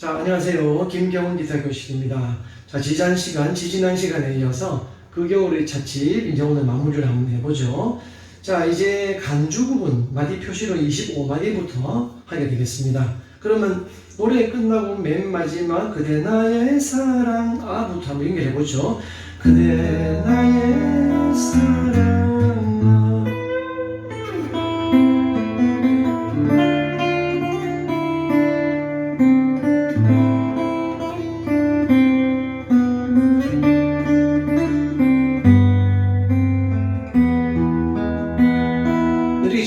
자, 안녕하세요. 김경훈 기타 교실입니다. 자, 지난 시간, 지지난 시간에 이어서 그 겨울의 찻집, 이제 오늘 마무리를 한번 해보죠. 자, 이제 간주 부분, 마디 표시로 25마디부터 하게 되겠습니다. 그러면 노래 끝나고 맨 마지막 그대 나의 사랑 아부터 한번 연결해보죠. 그대 나의 사랑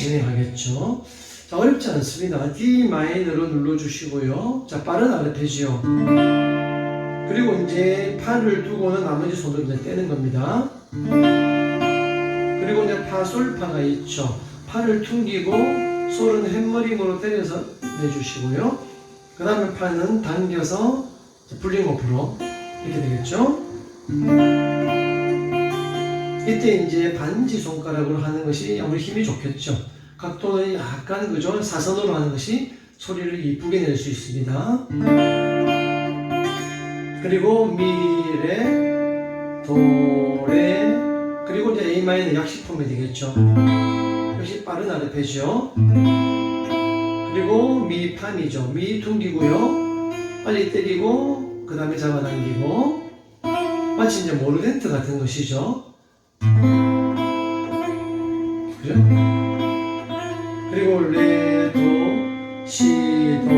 진행하겠죠. 자, 어렵지 않습니다. D 마이너로 눌러주시고요. 자, 빠른 아르페지오. 그리고 이제 팔을 두고는 나머지 손으로 이제 떼는 겁니다. 그리고 이제 파, 솔, 파가 있죠. 팔을 퉁기고 솔은 햄머링으로 때려서 내주시고요. 그 다음에 파는 당겨서 블링오프로 이렇게 되겠죠. 이때 이제 반지 손가락으로 하는 것이 아무리 힘이 좋겠죠. 각도는 약간 그죠? 사선으로 하는 것이 소리를 이쁘게 낼 수 있습니다. 그리고 미레, 도레, 그리고 이제 A 마이너 약식품이 되겠죠. 역시 빠른 아르페지오. 그리고 미 판이죠. 미 퉁기고요. 빨리 때리고 그 다음에 잡아당기고 마치 이제 모르덴트 같은 것이죠. 그죠? 그리고 레도 시도.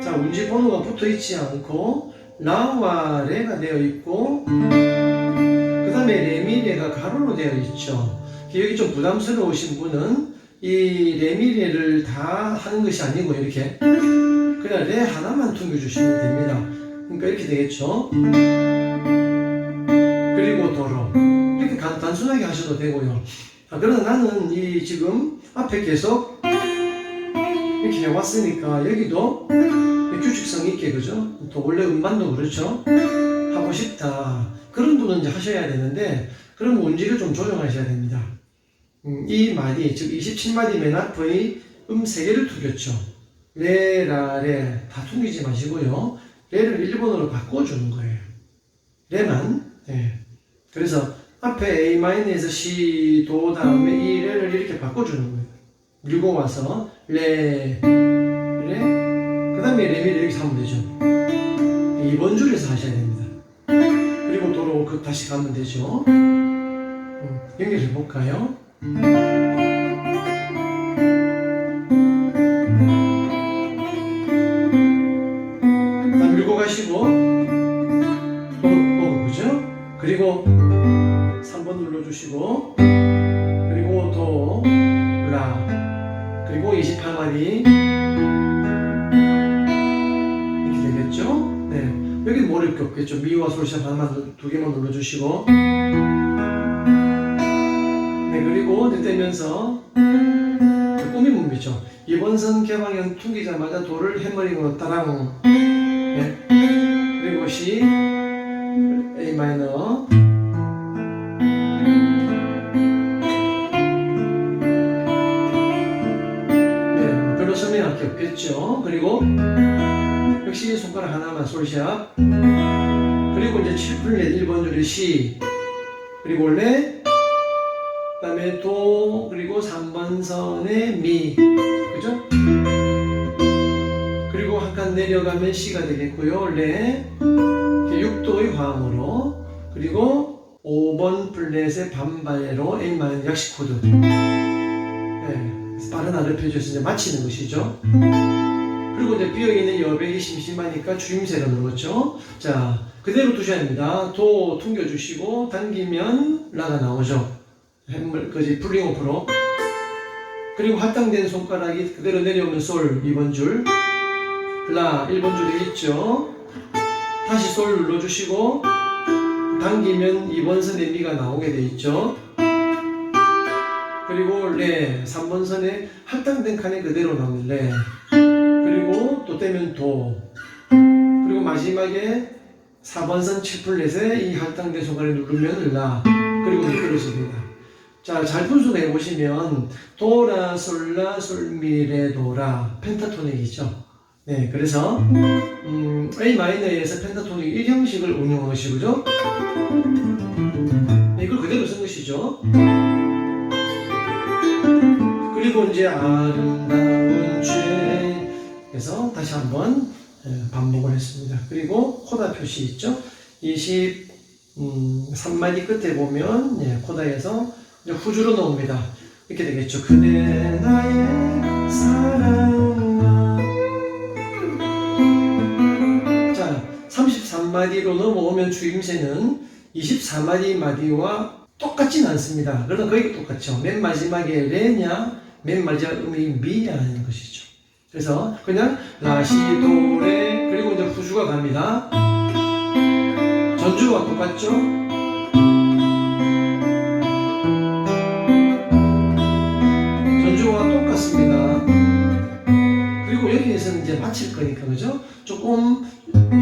자 운지 번호가 붙어 있지 않고 라와 레가 되어 있고 그 다음에 레미레가 가로로 되어 있죠. 여기 좀 부담스러우신 분은 이 레미레를 다 하는 것이 아니고 이렇게 그냥 레 하나만 퉁겨주시면 됩니다. 그러니까 이렇게 되겠죠? 그리고 도로 단순하게 하셔도 되고요 아, 그러나 나는 이 지금 앞에 계속 이렇게 해왔으니까 여기도 규칙성 있게 그죠? 또 원래 음반도 그렇죠? 하고 싶다 그런 분은 이제 하셔야 되는데 그럼 운지를 좀 조정하셔야 됩니다. 음, 이 마디 즉 27마디 맨 앞의 음 3개를 퉁겼죠. 레, 라, 레 다 퉁기지 마시고요. 레를 일본어로 바꿔주는 거예요. 레만 네. 그래서 앞에 A 마이너에서 C, 도 다음에 이 레를 이렇게 바꿔주는 거예요. 밀고 와서 레, 레, 그 다음에 레미를 여기서 하면 되죠. 이번 줄에서 하셔야 됩니다. 그리고 도로 그 다시 가면 되죠. 음, 연결해 볼까요? 3번 눌러주시고 그리고 도, 라. 그리고 28마디 이렇게 되겠죠? 네. 여기 뭐 어렵게 없겠죠? 미와 솔샵 하나만 누- 두 개만 눌러주시고. 네 그리고 내떼면서 꾸미 문비죠 이번 선 개방형 퉁기자마자 도를 해머링으로 따랑 네. 그리고 C A 마이너 손가락 하나만 솔샵. 그리고 이제 7풀렛 1번 줄의 C. 그리고 레. 그다음에 도. 그리고 3번 선의 미. 그죠? 그리고 한 칸 내려가면 C가 되겠고요. 레. 6도의 화음으로. 그리고 5번 플랫의 반발로 A 마이너 약식 코드. 네, 빠른 아르페지오에서 마치는 것이죠. 이제 비어있는 여백이 심심하니까 주임새로 넣었죠. 자, 그대로 두셔야 합니다. 도 퉁겨주시고 당기면 라가 나오죠. 햄물, 그지, 풀링 오프로. 그리고 할당된 손가락이 그대로 내려오면 솔 2번 줄. 라 1번 줄에 있죠. 다시 솔 눌러주시고 당기면 2번 선의 미가 나오게 돼 있죠. 그리고 레 3번 선에 할당된 칸에 그대로 나오는 레 그리고 또 떼면 도. 그리고 마지막에 4번 선 7플랫에 이 할당된 손가락을 누르면 라. 그리고 미끄러집니다. 자 잘 분수해 보시면 도라 솔라 솔미레 도라. 펜타토닉이죠. 네 그래서 음, A 마이너에서 펜타토닉 1형식을 운용한 것이 그죠? 네, 이걸 그대로 쓴 것이죠. 그리고 이제 아름다운 죄 그래서 다시 한번 예, 반복을 했습니다. 그리고 코다 표시 있죠? 23마디 끝에 보면 예, 코다에서 후주로 나옵니다. 이렇게 되겠죠. 그대 나의 사랑아 자, 33마디로 넘어오면 주임새는 24마디 마디와 똑같진 않습니다. 그러나 거의 똑같죠. 맨 마지막에 레냐, 맨 마지막 음이 미냐는 것이죠. 그래서 그냥 라시 도레 그리고 이제 후주가 갑니다. 전주와 똑같죠? 전주와 똑같습니다. 그리고 여기에서는 이제 마칠 거니까 그죠? 조금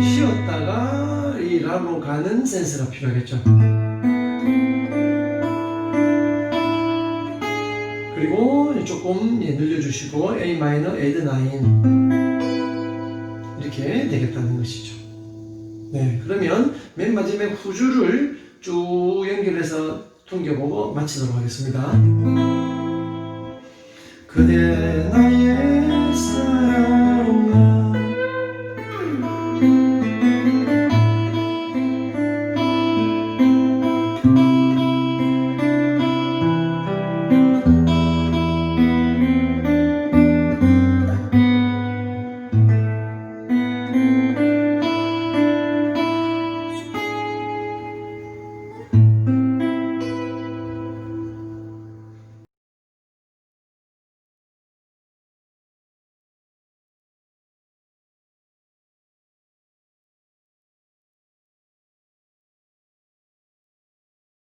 쉬었다가 이 라로 가는 센스가 필요하겠죠. 조금 예, 늘려주시고 A 마이너 에드 나인 이렇게 되겠다는 것이죠. 네, 그러면 맨 마지막에 후주를 쭉 연결해서 통겨보고 마치도록 하겠습니다. 그대 나의